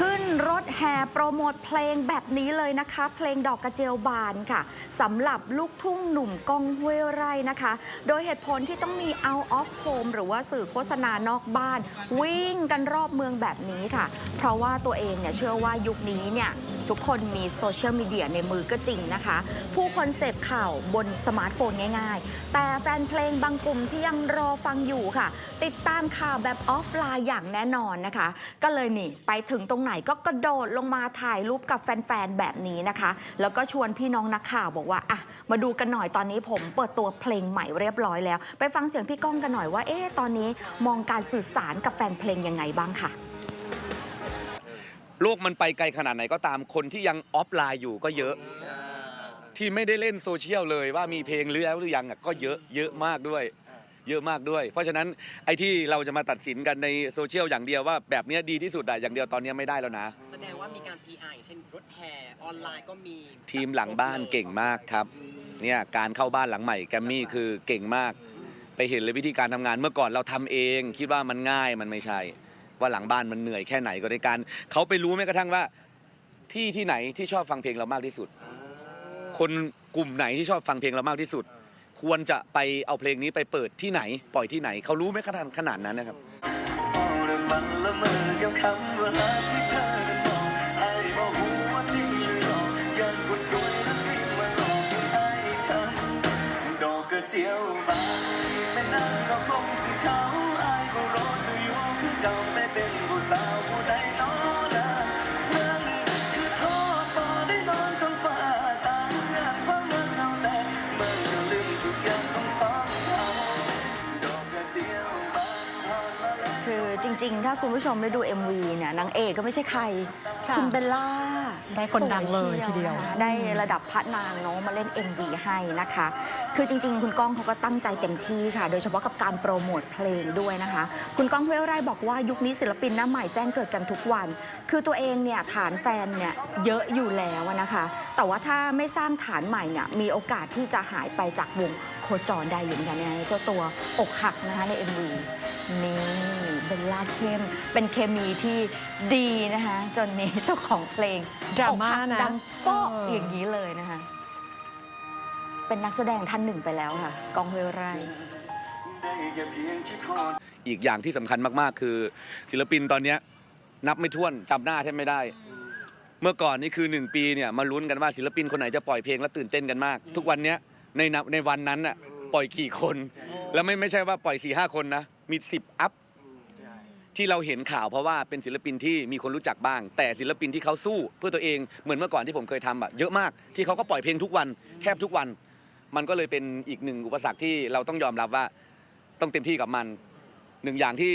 ขึ้นรถแห่โปรโมทเพลงแบบนี้เลยนะคะ เพลงดอกกระเจียวบานค่ะสำหรับลูกทุ่งหนุ่มก้องห้วยไร่นะคะ โดยเหตุผลที่ต้องมี out of home หรือว่าสื่อโฆษณานอกบ้าน วิ่งกันรอบเมืองแบบนี้ค่ะ เพราะว่าตัวเองเนี่ยเชื่อว่ายุคนี้เนี่ยทุกคนมีโซเชียลมีเดียในมือก็จริงนะคะ ผู้คนเสพข่าวบนสมาร์ทโฟนง่าย ๆ แต่แฟนเพลงบางกลุ่มที่ยังรอฟังอยู่ค่ะ ติดตามข่าวแบบออฟไลน์อย่างแน่นอนนะคะ ก็เลยนี่ ไปถึงตรงไหนก็กระโดดลงมาถ่ายรูปกับแฟน ๆ แบบนี้นะคะ แล้วก็ชวนพี่น้องนักข่าวบอกว่าอะมาดูกันหน่อยตอนนี้ผมเปิดตัวเพลงใหม่เรียบร้อยแล้ว ไปฟังเสียงพี่ก้องกันหน่อยว่าเอ๊ะตอนนี้มองการสื่อสารกับแฟนเพลงยังไงบ้างค่ะ โลกมันไปไกลขนาดไหนก็ตามคนที่ยังออฟไลน์อยู่ก็เยอะ ที่ไม่ได้เล่นโซเชียลเลยว่ามีเพลงหรือแล้วหรือยังอะก็เยอะเยอะมากด้วย เยอะมากด้วย เพราะฉะนั้นไอ้ที่เราจะมาตัดสินกันในโซเชียลอย่างเดียวว่าแบบเนี้ยดีที่สุดอะอย่างเดียวตอนเนี้ยไม่ได้แล้วนะ แสดงว่ามีการ PR อย่างเช่นรถแห่ออนไลน์ก็มีทีมหลังบ้านเก่งมากครับเนี่ยการเข้าบ้านหลังใหม่แกมมี่คือเก่งมาก ไปเห็นเลยวิธีการทำงานเมื่อก่อนเราทำเอง คิดว่ามันง่ายมันไม่ใช่ ว่าหลังบ้านมันเหนื่อยแค่ไหนก็ในการเขาไปรู้แม้กระทั่งว่า ที่ที่ไหนที่ชอบฟังเพลงเรามากที่สุด คนกลุ่มไหนที่ชอบฟังเพลงเรามากที่สุด ควรจะไปเอาเพลงนี้ไปเปิดที่ไหน ปล่อยที่ไหน เขารู้ไหมขนาดขนาดนั้นนะครับ ริง ๆ ถ้าคุณผู้ชมได้ดู MV เนี่ยนางเอกก็ไม่ใช่ใคร ค่ะคุณเบลล่าได้คนดังเลยสทีเดียวนะคะได้ระดับพระนางเนาะมาเล่น MV ให้นะคะ คือจริง ๆ คุณก้องเขาก็ตั้งใจเต็มที่ค่ะ โดยเฉพาะกับการโปรโมทเพลงด้วยนะคะ คุณก้องห้วยไร่บอกว่ายุคนี้ศิลปินหน้าใหม่แจ้งเกิดกันทุกวัน คือตัวเองเนี่ยฐานแฟนเนี่ยเยอะอยู่แล้วอะนะคะ แต่ว่าถ้าไม่สร้างฐานใหม่เนี่ยมีโอกาสที่จะหายไปจากวงโคจรได้อยู่เหมือนกันเนี่ยเจ้าตัวอกหักนะคะใน MV นี่เบลล่าเข้มเป็นเคมีที่ดีนะคะ จนนี้เจ้าของเพลงดราม่านะดังโป๊ะเออออย่างนี้เลยนะคะ เป็นนักแสดงท่านหนึ่งไปแล้วค่ะ กองเฮยไร่ได้แค่เพียงคิดโทษอีกอย่างที่สำคัญมากๆ คือ ศิลปินตอนเนี้ยนับไม่ถ้วนจำหน้าแทบไม่ได้ เมื่อก่อนนี่คือ 1 ปีเนี่ยมาลุ้นกันว่าศิลปินคนไหนจะปล่อยเพลงแล้วตื่นเต้นกันมาก ทุกวันเนี้ยในนับในวันนั้นน่ะปล่อยกี่คน แล้วไม่ไม่ใช่ว่าปล่อย4ี่ห้าคนนะ มี 10 อัพ ที่เราเห็นข่าวเพราะว่าเป็นศิลปินที่มีคนรู้จักบ้าง แต่ศิลปินที่เขาสู้เพื่อตัวเองเหมือนเมื่อก่อนที่ผมเคยทำอะเยอะมาก ที่เขาก็ปล่อยเพลงทุกวันแทบทุกวัน มันก็เลยเป็นอีกหนึ่งอุปสรรคที่เราต้องยอมรับว่าต้องเต็มที่กับมันหนึ่งอย่างที่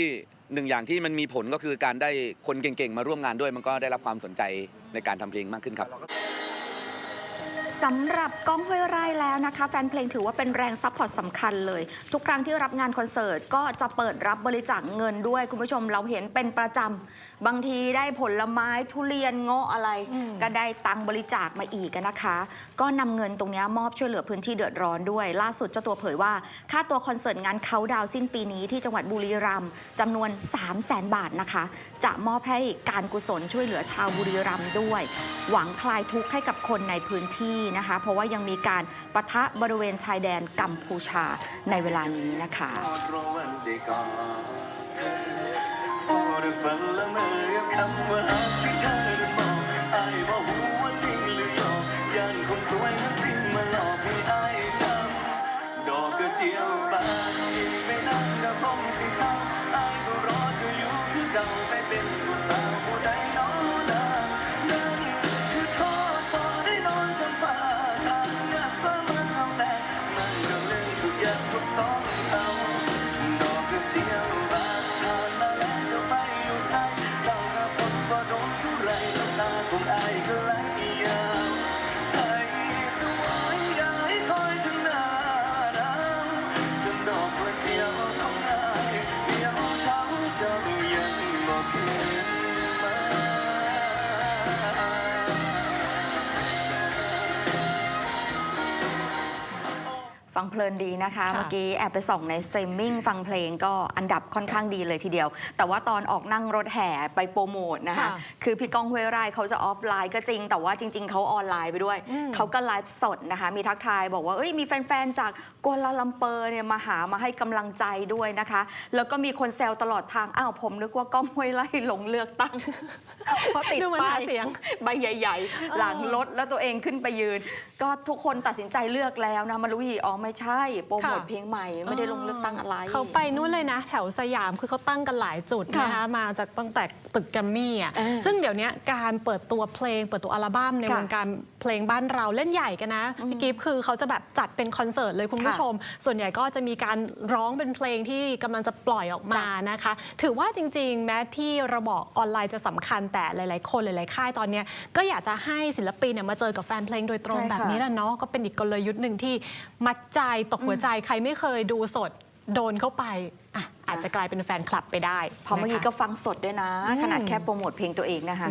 หนึ่งอย่างที่มันมีผลก็คือการได้คนเก่งๆ มาร่วมงานด้วย มันก็ได้รับความสนใจในการทำเพลงมากขึ้นครับ สำหรับก้องห้วยไร่แล้วนะคะ แฟนเพลงถือว่าเป็นแรงซัพพอร์ตสำคัญเลย ทุกครั้งที่รับงานคอนเสิร์ตก็จะเปิดรับบริจาคเงินด้วย คุณผู้ชมเราเห็นเป็นประจำ บางทีได้ผลไม้ทุเรียนเงาะอะไรอืมก็ได้ตังค์บริจาคมาอีกนะคะ ก็นำเงินตรงนี้มอบช่วยเหลือพื้นที่เดือดร้อนด้วย ล่าสุดเจ้าตัวเผยว่า ค่าตัวคอนเสิร์ตงานเขาดาวน์สิ้นปีนี้ที่จังหวัดบุรีรัมย์จำนวน 3 0 0แสนบาทนะคะ จะมอบให้การกุศลช่วยเหลือชาวบุรีรัมย์ด้วย หวังคลายทุกข์ให้กับคนในพื้นที่นะคะ เพราะว่ายังมีการปะทะบริเวณชายแดนกัมพูชาในเวลานี้นะคะทอดรอวันได้ก่อนเธอเฝ้านละเมอกับคำว่ารักที่เธอนั้นบอกไอ้บอกหูว่นั่งกระเจียวบานไม่นานก็คงสิเช้าไอ้ก็รอจะอยู่คือเก่าไม่เป็น ฟังเพลินดีนะคะค่ะเมื่อกี้แอบไปส่องในสตรีมมิ่งฟังเพลงก็อันดับค่อนข้างดีเลยทีเดียว แต่ว่าตอนออกนั่งรถแห่ไปโปรโมทนะคะค่ะคือพี่ก้องห้วยไร่เขาจะออฟไลน์ก็จริง แต่ว่าจริง ๆ เขาออนไลน์ไปด้วยอืมเขาก็ไลฟ์สดนะคะ มีทักทายบอกว่าเอ้ยมีแฟน ๆ จากกัวลาลัมเปอร์เนี่ยมาหามาให้กำลังใจด้วยนะคะ แล้วก็มีคนแซวตลอดทาง อ้าวผมนึกว่าก้องห้วยไร่ลงเลือกตั้งเพราะติดดูเหมือนป้าหายเสียงใบใหญ่ ๆ หลังรถแล้วตัวเองขึ้นไปยืน ก็ทุกคนตัดสินใจเลือกแล้วนะมารู้อีกอ๋อไม่ใช่โปรโมทค่ะเพลงใหม่ไม่ได้ลงเลือกตั้งอะไร เขาไปนู่นเลยนะ แถวสยามคือเขาตั้งกันหลายจุดค่ะนะคะมาจากตั้งแต่ตึกแกรมมี่อะเออซึ่งเดี๋ยวนี้การเปิดตัวเพลง เปิดตัวอัลบั้มในค่ะวงการเพลงบ้านเราเล่นใหญ่กันนะพี่กิฟต์คือเขาจะแบบจัดเป็นคอนเสิร์ตเลยคุณผู้ค่ะชม ส่วนใหญ่ก็จะมีการร้องเป็นเพลงที่กำลังจะปล่อยออกมานะคะ ถือว่าจริง ๆ แม้ที่ระบอกออนไลน์จะสำคัญแต่หลาย ๆ คนหลาย ๆ ค่ายตอนเนี้ยก็อยากจะให้ศิลปินเนี่ยมาเจอกับแฟนเพลงโดยตรงใช่ค่ะแบบนี้แหละเนาะก็เป็นอีกกลยุทธ์หนึ่งที่มัดใจตกหัวใจใครไม่เคยดูสดโดนเข้าไปอะอาจจะกลายเป็นแฟนคลับไปได้เพราะเมื่อกี้นะคะ ก็ฟังสดด้วยนะอืมขนาดแค่โปรโมทเพลงตัวเองนะคะ